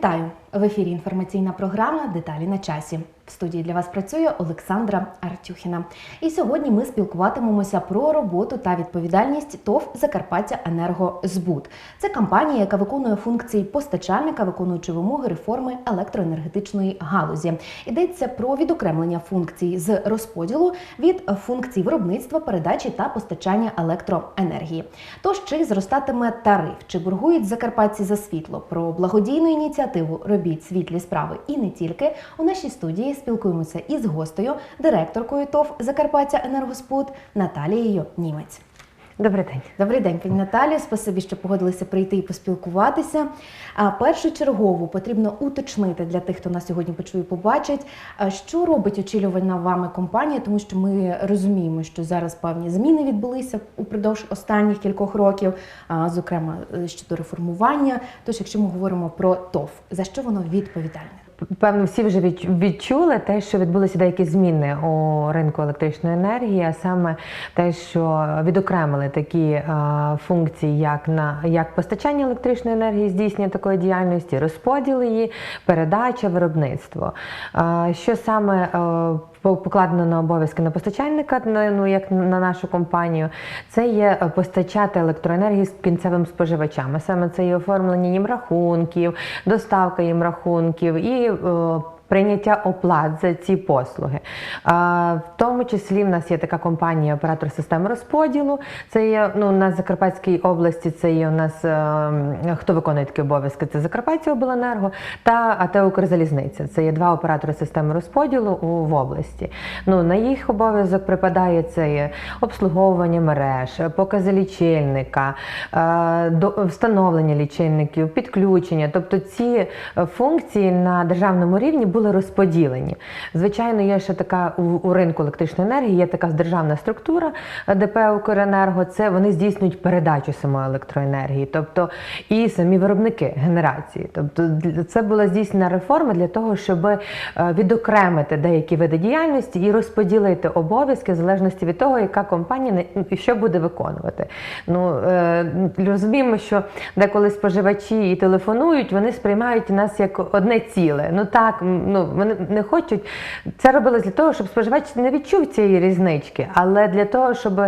Вітаю! В ефірі інформаційна програма Деталі на часі. Студії для вас працює Олександра Артюхіна. І сьогодні ми спілкуватимемося про роботу та відповідальність ТОВ Закарпаття Енергозбут. Це компанія, яка виконує функції постачальника, виконуючи вимоги реформи електроенергетичної галузі. Йдеться про відокремлення функцій з розподілу від функцій виробництва, передачі та постачання електроенергії. Тож чи зростатиме тариф, чи боргують закарпатці за світло? Про благодійну ініціативу робіть світлі справи і не тільки у нашій студії спілкуємося із гостею, директоркою ТОВ Закарпаття Енергоспут Наталією Німець. Добрий день. Добрий день, пані Наталі. Спасибі, що погодилися прийти і поспілкуватися. А першочергово потрібно уточнити для тих, хто нас сьогодні почує, побачить, що робить очолювана вами компанія, тому що ми розуміємо, що зараз певні зміни відбулися упродовж останніх кількох років, зокрема е, щодо реформування. Тож, якщо ми говоримо про ТОВ, за що воно відповідальне? Певно, всі вже відчули те, що відбулися деякі зміни у ринку електричної енергії, а саме те, що відокремили такі е, функції, як на як постачання електричної енергії, здійснення такої діяльності, розподіл її, передача, виробництво. Е, що саме е, покладено на обов'язки на постачальника, ну як на нашу компанію, це є е, постачати електроенергію з кінцевим споживачам. Саме це є оформлення їм рахунків, доставка їм рахунків і е, Прийняття оплат за ці послуги. В тому числі в нас є така компанія оператор системи розподілу. Це є ну, на Закарпатській області. Це є у нас е, хто виконує такі обов'язки? Це Закарпаття обленерго та АТ Укрзалізниця. Це є два оператори системи розподілу в області. Ну, на їх обов'язок припадає це обслуговування мереж, покази лічильника, е, встановлення лічильників, підключення. Тобто ці е, функції на державному рівні були розподілені. Звичайно, є ще така у, у ринку електричної енергії, є така державна структура е, ДП Укренерго. Це вони здійснюють передачу самої електроенергії, тобто і самі виробники генерації. Тобто це була здійснена реформа для того, щоб е, відокремити деякі види діяльності і розподілити обов'язки в залежності від того, яка компанія що буде виконувати. Ну е, розуміємо, що деколи споживачі і телефонують, вони сприймають нас як одне ціле. Ну так, ну вони не хочуть. Це робилось для того, щоб споживач не відчув цієї різнички, але для того, щоб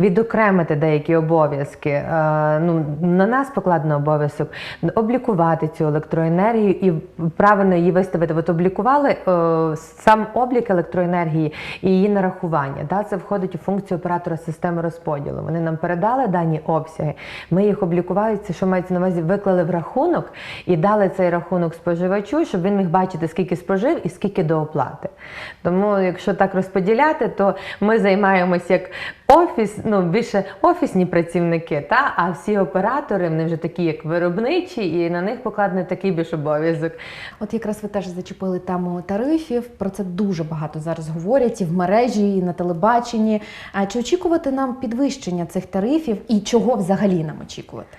відокремити деякі обов'язки, е, ну на нас покладено обов'язок облікувати цю електроенергію і правильно її виставити. От облікували е, сам облік електроенергії і її нарахування. Да, це входить у функцію оператора системи розподілу. Вони нам передали дані обсяги. Ми їх облікували, це що мається на увазі, виклали в рахунок і дали цей рахунок споживачу, щоб він міг бачити, скільки спожив і скільки до оплати. Тому, якщо так розподіляти, то ми займаємось як офіс, ну більше офісні працівники, та а всі оператори вони вже такі, як виробничі, і на них покладений такий більш обов'язок. От якраз ви теж зачепили тему тарифів. Про це дуже багато зараз говорять і в мережі, і на телебаченні. А чи очікувати нам підвищення цих тарифів і чого взагалі нам очікувати?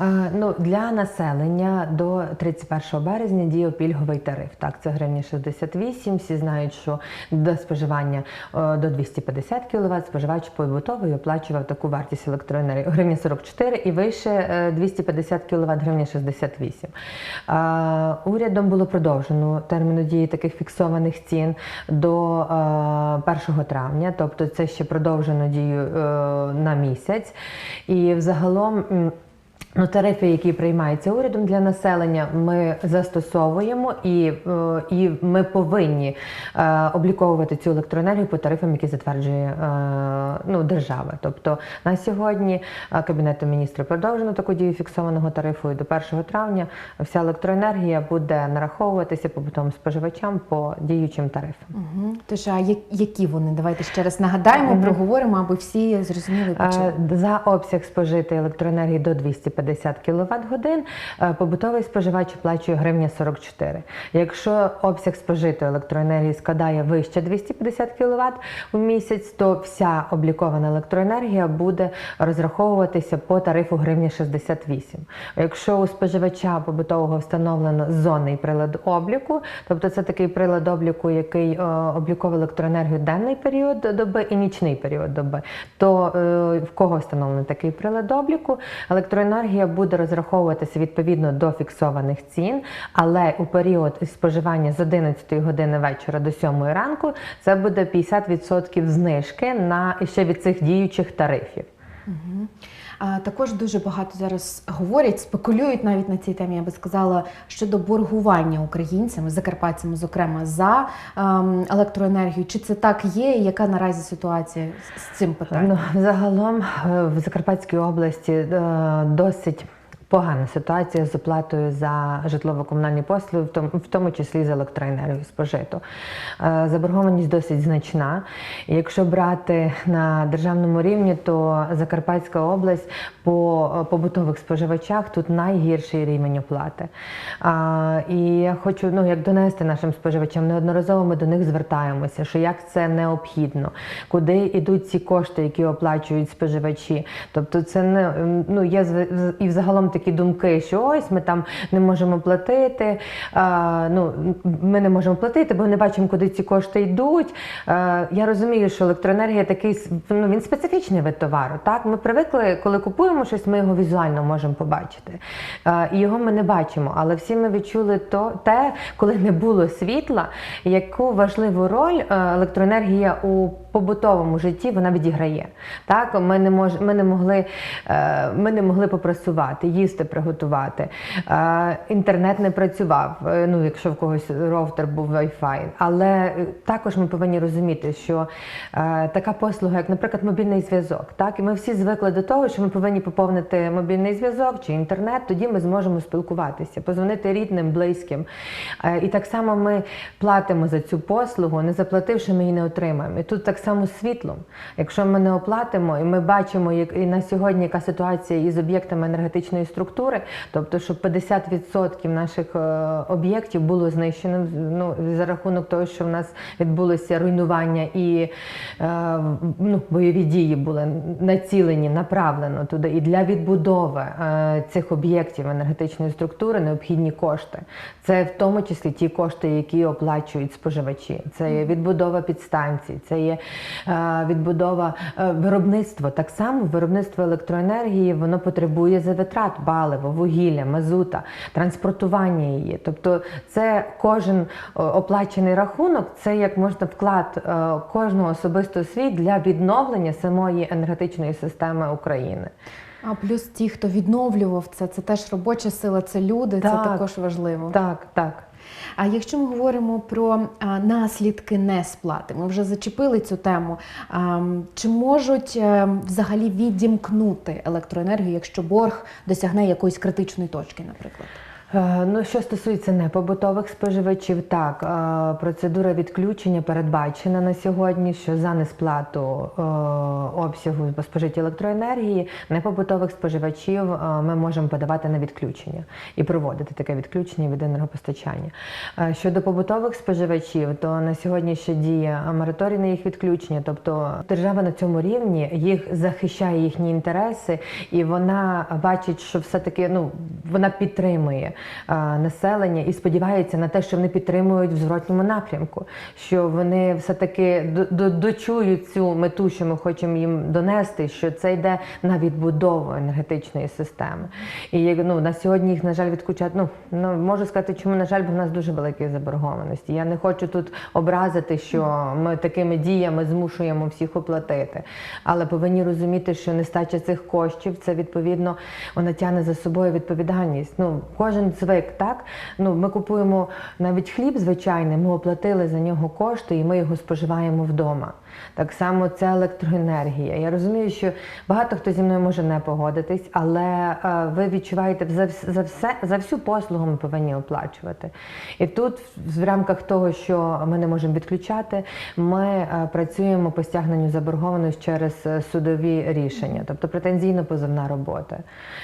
Е, Ну, для населення до 31 березня діяв пільговий тариф. Так, це гривні 68. Всі знають, що до споживання е, до 250 кВт споживач побутовий оплачував таку вартість електроенергії гривні 44 і вище е, 250 кВт гривні 68. Е, Урядом було продовжено терміну дії таких фіксованих цін до е, 1 травня, тобто це ще продовжено дію е, на місяць. І взагалом. Ну, тарифи, які приймаються урядом для населення, ми застосовуємо і, е, і ми повинні е, обліковувати цю електроенергію по тарифам, які затверджує е, ну, держава. Тобто на сьогодні Кабінетом міністрів продовжено таку дію фіксованого тарифу і до 1 травня вся електроенергія буде нараховуватися побутовим споживачам по діючим тарифам. Угу. Тож, а які вони? Давайте ще раз нагадаємо, проговоримо, аби всі зрозуміли, по. Е, За обсяг спожитої електроенергії до 250 кВт годин побутовий споживач оплачує гривня 44. Якщо обсяг спожитої електроенергії складає вище 250 кВт в місяць, то вся облікована електроенергія буде розраховуватися по тарифу гривня 68. Якщо у споживача побутового встановлено зонний прилад обліку, тобто це такий прилад обліку, який е, обліковує електроенергію денний період доби і нічний період доби, то е, в кого встановлений такий прилад обліку, електроенергія електроенергія буде розраховуватися відповідно до фіксованих цін, але у період споживання з 11 години вечора до 7 ранку це буде 50% знижки на ще від цих діючих тарифів. А, також дуже багато зараз говорять, спекулюють навіть на цій темі, я би сказала, щодо боргування українцями, закарпатцями, зокрема, за ем, електроенергію. Чи це так є? Яка наразі ситуація з, з цим питанням? Ну, загалом е, в Закарпатській області е, досить погана ситуація з оплатою за житлово-комунальні послуги, в тому, числі за електроенергію спожиту. Е, Заборгованість досить значна. Якщо брати на державному рівні, то Закарпатська область по е, побутових споживачах тут найгірший рівень оплати. І я хочу ну, як донести нашим споживачам, неодноразово ми до них звертаємося, що як це необхідно, куди йдуть ці кошти, які оплачують споживачі. Тобто, це не ну є і взагалом такі думки, що ось ми там не можемо платити. А, ну ми не можемо платити, бо не бачимо, куди ці кошти йдуть. А, я розумію, що електроенергія такий ну, він специфічний вид товару. Так, ми привикли, коли купуємо щось, ми його візуально можемо побачити. А, і його ми не бачимо. Але всі ми відчули то те, коли не було світла, яку важливу роль електроенергія у побутовому житті вона відіграє. Так, ми не мож, ми не могли, е, ми не могли попрасувати, їсти приготувати. Е, Інтернет не працював. е, Ну, якщо в когось роутер був Wi-Fi. Але також ми повинні розуміти, що така послуга, як, наприклад, мобільний зв'язок, так і ми всі звикли до того, що ми повинні поповнити мобільний зв'язок чи інтернет, тоді ми зможемо спілкуватися, позвонити рідним, близьким. І так само ми платимо за цю послугу, не заплативши, ми її не отримаємо. І тут так само з світлом. Якщо ми не оплатимо, і ми бачимо, як і на сьогодні яка ситуація із об'єктами енергетичної структури, тобто, що 50% наших е, об'єктів було знищено ну, за рахунок того, що в нас відбулося руйнування і е, ну, бойові дії були націлені, направлено туди. І для відбудови е, цих об'єктів енергетичної структури необхідні кошти. Це в тому числі ті кошти, які оплачують споживачі. Це є відбудова підстанцій, це є відбудова е, виробництва. Так само виробництво електроенергії воно потребує за витрат палива, вугілля, мазута, транспортування її. Тобто, це кожен е, оплачений рахунок, це як можна вклад е, кожного особисто свій для відновлення самої енергетичної системи України. А плюс ті, хто відновлював це, це теж робоча сила, це люди, Так. це також важливо. Так, так. А якщо ми говоримо про наслідки несплати, ми вже зачепили цю тему. Чи можуть е, взагалі відімкнути електроенергію, якщо борг досягне якоїсь критичної точки, наприклад? Е, Ну, що стосується непобутових споживачів, так е, процедура відключення передбачена на сьогодні, що за несплату е, обсягу спожиття електроенергії непобутових споживачів ми можемо подавати на відключення і проводити таке відключення від енергопостачання. Щодо побутових споживачів, то на сьогодні ще діє мораторій на їх відключення, тобто держава на цьому рівні їх захищає їхні інтереси, і вона бачить, що все-таки ну вона підтримує населення і сподівається на те, що вони підтримують в зворотньому напрямку, що вони все-таки до- до- дочують цю мету, що ми хочемо їм донести, що це йде на відбудову енергетичної системи. І ну, на сьогодні їх, на жаль, відключають. Ну, ну можу сказати, чому на жаль, бо в нас дуже великі заборгованості. Я не хочу тут образити, що ми такими діями змушуємо всіх оплатити. Але повинні розуміти, що нестача цих коштів це відповідно вона тягне за собою відповідальність. Ну кожен звик, так ну ми купуємо навіть хліб звичайний, ми оплатили за нього кошти, і ми його споживаємо вдома. Так само це електроенергія. Я розумію, що багато хто зі мною може не погодитись, але е, ви відчуваєте за, за все за всю послугу ми повинні оплачувати. І тут, в рамках того, що ми не можемо відключати, ми е, працюємо по стягненню заборгованості через е, судові рішення, тобто претензійно-позовна робота.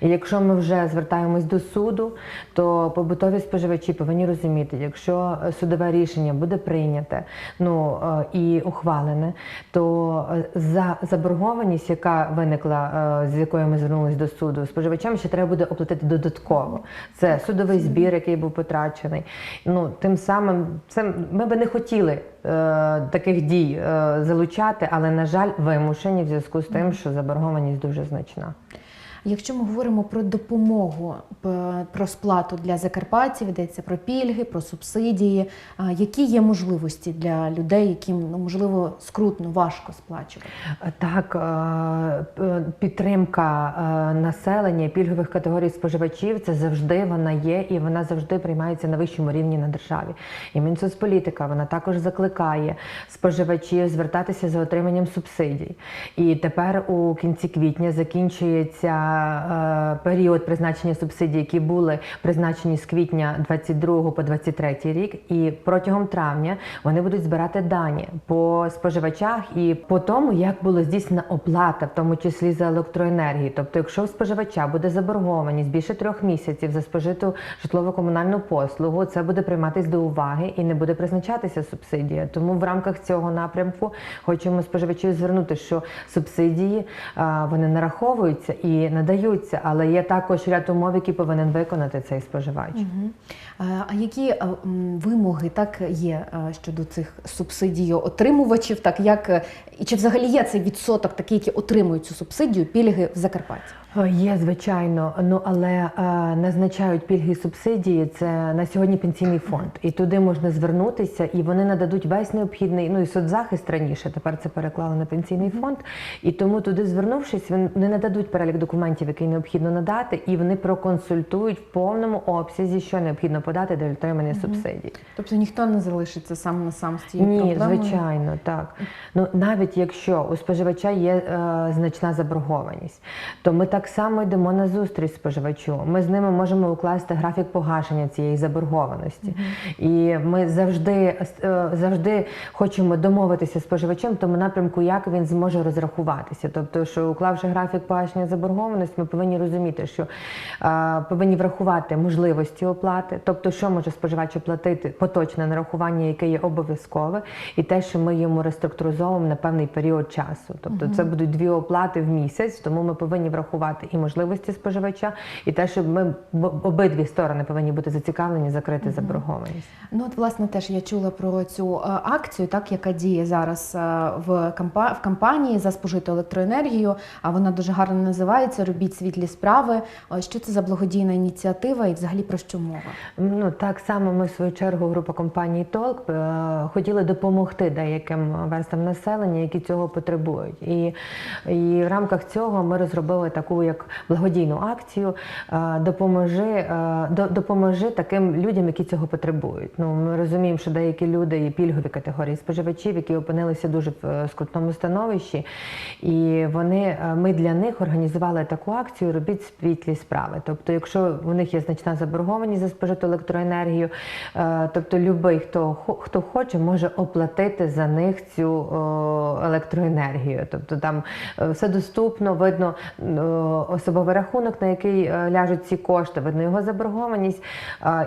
І якщо ми вже звертаємось до суду, то побутові споживачі повинні розуміти, якщо е, судове рішення буде прийняте ну, е, і ухвалене, то е, за заборгованість, яка виникла, з якою ми звернулися до суду, споживачам ще треба буде оплатити додатково. Це судовий збір, який був потрачений. Ну, тим самим це ми би не хотіли таких дій залучати, але на жаль, вимушені в зв'язку з тим, що заборгованість дуже значна. Якщо ми говоримо про допомогу, про сплату для закарпатців, йдеться про пільги, про субсидії, які є можливості для людей, яким ну можливо скрутно, важко сплачувати? Так, е, підтримка е, населення пільгових категорій споживачів це завжди вона є і вона завжди приймається на вищому рівні на державі. І Мінсоцполітика вона також закликає споживачів звертатися за отриманням субсидій. І тепер у кінці квітня закінчується е, період призначення субсидій, які були призначені з квітня 22 по 23 рік. І протягом травня вони будуть збирати дані по споживачах і по тому, як було здійснена оплата, в тому числі за електроенергію. Тобто, якщо у споживача буде заборгованість більше трьох місяців за спожиту житлово-комунальну послугу, це буде прийматись до уваги і не буде призначатися субсидія. Тому в рамках цього напрямку хочемо споживачів звернути, що субсидії вони нараховуються і надаються, але є також ряд умов, які повинен виконати цей споживач. Угу. А які вимоги так є щодо цих субсидій отримувачів? Так як е, і чи взагалі є цей відсоток, такий, які отримують цю субсидію, пільги в Закарпатті? Е, Є, звичайно, ну але е, назначають пільги і субсидії. Це на сьогодні пенсійний фонд, і туди можна звернутися, і вони нададуть весь необхідний. Ну і соцзахист раніше. Тепер це переклали на пенсійний фонд. І тому туди звернувшись, вони нададуть перелік документів, який необхідно надати, і вони проконсультують в повному обсязі, що необхідно подати для отримання субсидій. Тобто ніхто не залишиться сам на сам з цією Ні, проблемою? звичайно, так. Ну навіть якщо у споживача є е, значна заборгованість, то ми так само йдемо на зустріч споживачу. Ми з ними можемо укласти графік погашення цієї заборгованості. І ми завжди, е, завжди хочемо домовитися з споживачем в тому напрямку, як він зможе розрахуватися. Тобто, що уклавши графік погашення заборгованості, ми повинні розуміти, що е, повинні врахувати можливості оплати, тобто, що може споживач оплатити поточне нарахування, яке є обов'язкове, і те, що ми йому реструктуризовуємо на певний період часу. Тобто, це будуть дві оплати в місяць, тому ми повинні врахувати і можливості споживача, і те, щоб ми обидві сторони повинні бути зацікавлені закрити заборгованість. Ну от власне теж я чула про цю е, акцію, так яка діє зараз е, в в кампанії за спожиту електроенергію. А вона дуже гарно називається Робіть світлі справи. Е, Що це за благодійна ініціатива і взагалі про що мова? Ну так само ми в свою чергу, група компанії Толк хотіли допомогти деяким верстам населення, які цього потребують. І, і в рамках цього ми розробили таку як благодійну акцію е, допоможи, е, допоможи таким людям, які цього потребують. Ну ми розуміємо, що деякі люди є пільгові категорії споживачів, які опинилися дуже в е, скрутному становищі, і вони ми для них організували таку акцію Робіть світлі справи. Тобто, якщо у них є значна заборгованість за спожиту електроенергію, тобто любий, хто хто хоче, може оплатити за них цю електроенергію. Тобто там все доступно, видно особовий рахунок, на який е, ляжуть ці кошти, видно його заборгованість,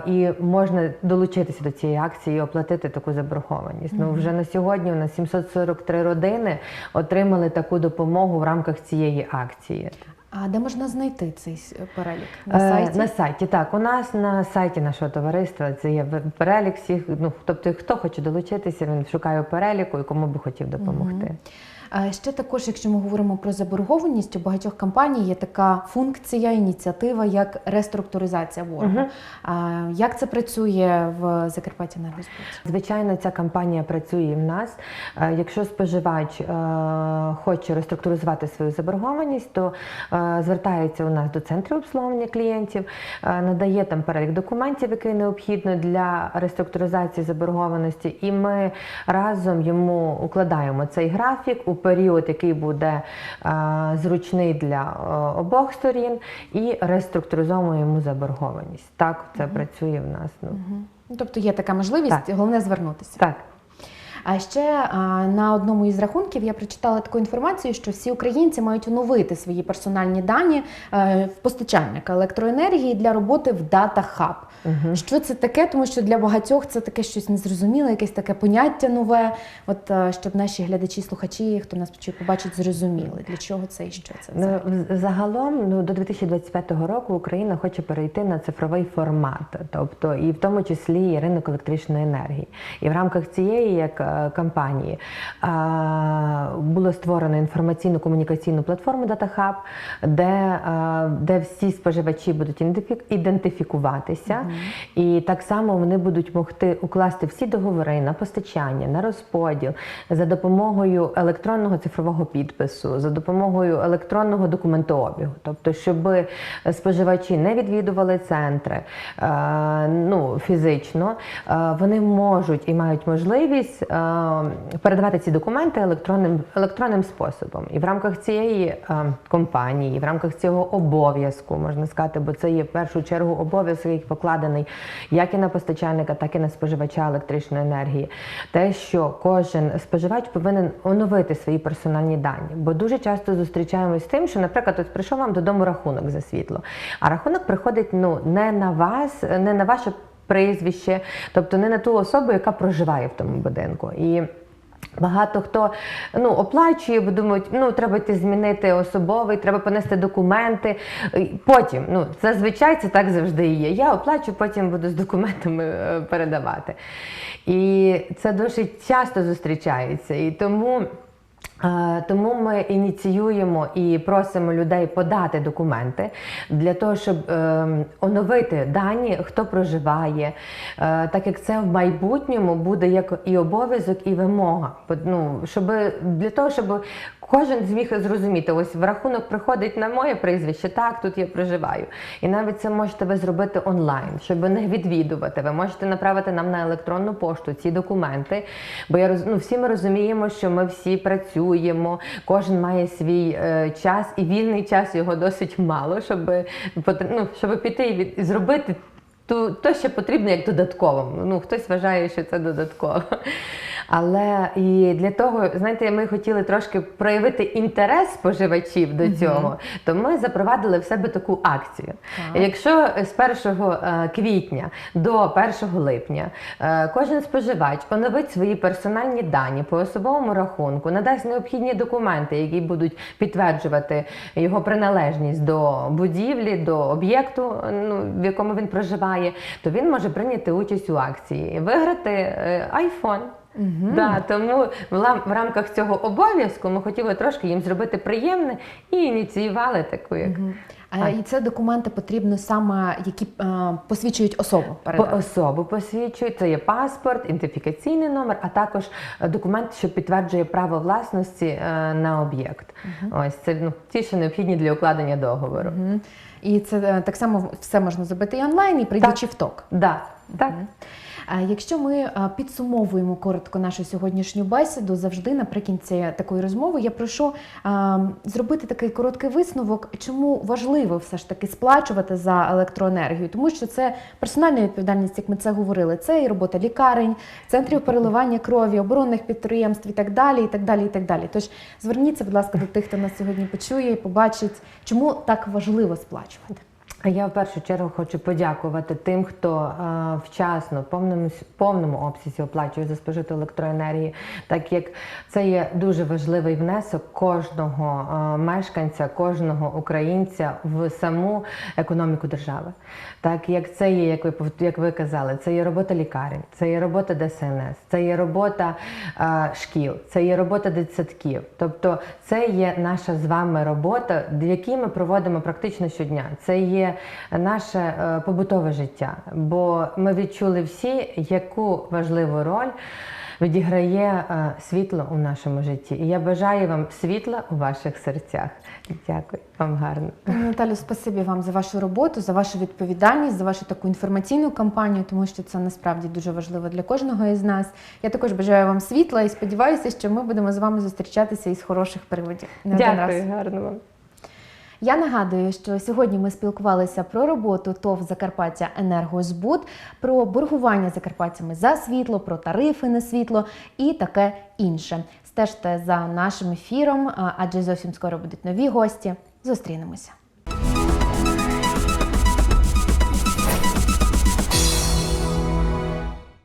і можна долучитися до цієї акції і оплатити таку заборгованість. Ну вже на сьогодні у нас 743 родини отримали таку допомогу в рамках цієї акції. А де можна знайти цей перелік на Е, сайті? На сайті, так. У нас на сайті нашого товариства це є перелік всіх. Ну, тобто, хто хоче долучитися, він шукає переліку і кому би хотів допомогти. А Ще також, якщо ми говоримо про заборгованість, у багатьох компаній є така функція, ініціатива, як реструктуризація боргу. А Як це працює в Закарпатті енергозбуті? Звичайно, ця кампанія працює і в нас. Е, Якщо споживач е, хоче реструктуризувати свою заборгованість, то е, звертається у нас до центру обслуговування клієнтів, надає там перелік документів, який необхідно для реструктуризації заборгованості, і ми разом йому укладаємо цей графік у період, який буде е, зручний для е, обох сторін, і реструктуризуємо йому заборгованість. Так це працює в нас. Ну Ну, Тобто є така можливість, Так. головне звернутися. так. А ще на одному із рахунків я прочитала таку інформацію, що всі українці мають оновити свої персональні дані е, в постачальника електроенергії для роботи в Data Hub. Мгм. Що це таке? Тому що для багатьох це таке щось незрозуміле, якесь таке поняття нове. От е, щоб наші глядачі, слухачі, хто нас почує, побачить, зрозуміли, для чого це і що це. Ну, взагалі. в- загалом ну, до 2025 року Україна хоче перейти на цифровий формат, тобто і в тому числі і ринок електричної енергії. І в рамках цієї як кампанії е, було створено інформаційно-комунікаційну платформу DataHub, де, де всі споживачі будуть ідентифі- ідентифікуватися, і так само вони будуть могти укласти всі договори на постачання, на розподіл за допомогою електронного цифрового підпису, за допомогою електронного документообігу, тобто, щоб споживачі не відвідували центри ну, фізично, вони можуть і мають можливість передавати ці документи електронним, електронним способом. І в рамках цієї е, компанії, в рамках цього обов'язку, можна сказати, бо це є в першу чергу обов'язок, який покладений як і на постачальника, так і на споживача електричної енергії. Те, що кожен споживач повинен оновити свої персональні дані. Бо дуже часто зустрічаємось з тим, що, наприклад, от прийшов вам додому рахунок за світло, а рахунок приходить ну не на вас, не на ваше прізвище, тобто не на ту особу, яка проживає в тому будинку. І Багато хто ну, оплачує, бо думають, ну треба йти змінити особовий, треба понести документи. Потім, ну зазвичай це так завжди є. Я оплачу, потім буду з документами е, передавати. І це досить часто зустрічається. І тому. Е, Тому ми ініціюємо і просимо людей подати документи для того, щоб е, оновити дані, хто проживає, е, так як це в майбутньому буде як і обов'язок, і вимога. Ну, щоб, для того, щоб кожен зміг зрозуміти, ось в рахунок приходить на моє прізвище, так, тут я проживаю. І навіть це можете ви зробити онлайн, щоб не відвідувати. Ви можете направити нам на електронну пошту ці документи. Бо я ну, всі ми розуміємо, що ми всі працюємо, кожен має свій е, час, і вільний час його досить мало, щоб, ну, щоб піти і від- зробити. То, то ще потрібно як додатково. Ну, хтось вважає, що це додатково. Але і для того, знаєте, ми хотіли трошки проявити інтерес споживачів до цього, то ми запровадили в себе таку акцію. Так. Якщо з 1 е, квітня до 1 липня е, кожен споживач оновить свої персональні дані по особовому рахунку, надасть необхідні документи, які будуть підтверджувати його приналежність до будівлі, до об'єкту, ну, в якому він проживає, то він може прийняти участь у акції виграти е, iPhone. Да, тому в рамках цього обов'язку ми хотіли трошки їм зробити приємне і ініціювали таку як А, і це документи потрібно саме, які е, посвідчують особу. Передати. особу посвідчують. Це є паспорт, ідентифікаційний номер, а також е, документ, що підтверджує право власності е, на об'єкт. Ось це ну, ті, що необхідні для укладення договору. Мгм. І це так само все можна зробити і онлайн, і прийдучи в ток. Да, так. Якщо ми е, підсумовуємо коротко нашу сьогоднішню бесіду, завжди наприкінці такої розмови я прошу е, зробити такий короткий висновок, чому важливо все ж таки сплачувати за електроенергію, тому що це персональна відповідальність, як ми це говорили. Це і робота лікарень, центрів переливання крові, оборонних підприємств і так далі. І так далі, і так далі. Тож зверніться, будь ласка, до тих, хто нас сьогодні почує і побачить, чому так важливо сплачувати. Я в першу чергу хочу подякувати тим, хто е, вчасно в повному повному обсязі оплачує за спожиту електроенергії, так як це є дуже важливий внесок кожного е, мешканця, кожного українця в саму економіку держави. Так як це є, як ви як ви казали, це є робота лікарень, це є робота ДСНС, це є робота е, шкіл, це є робота дитсадків. Тобто це є наша з вами робота, в якій ми проводимо практично щодня. Це є наше е, побутове життя, бо ми відчули всі, яку важливу роль. Відіграє е, світло у нашому житті, і я бажаю вам світла у ваших серцях. Дякую вам гарно. Наталю, спасибі вам за вашу роботу, за вашу відповідальність, за вашу таку інформаційну кампанію, тому що це насправді дуже важливо для кожного із нас. Я також бажаю вам світла і сподіваюся, що ми будемо з вами зустрічатися із хороших приводів. Не раз. Дякую, гарно вам. Я нагадую, що сьогодні ми спілкувалися про роботу ТОВ Закарпаття Енергозбут, про боргування закарпатцями за світло, про тарифи на світло і таке інше. Стежте за нашим ефіром, адже зовсім скоро будуть нові гості. Зустрінемося.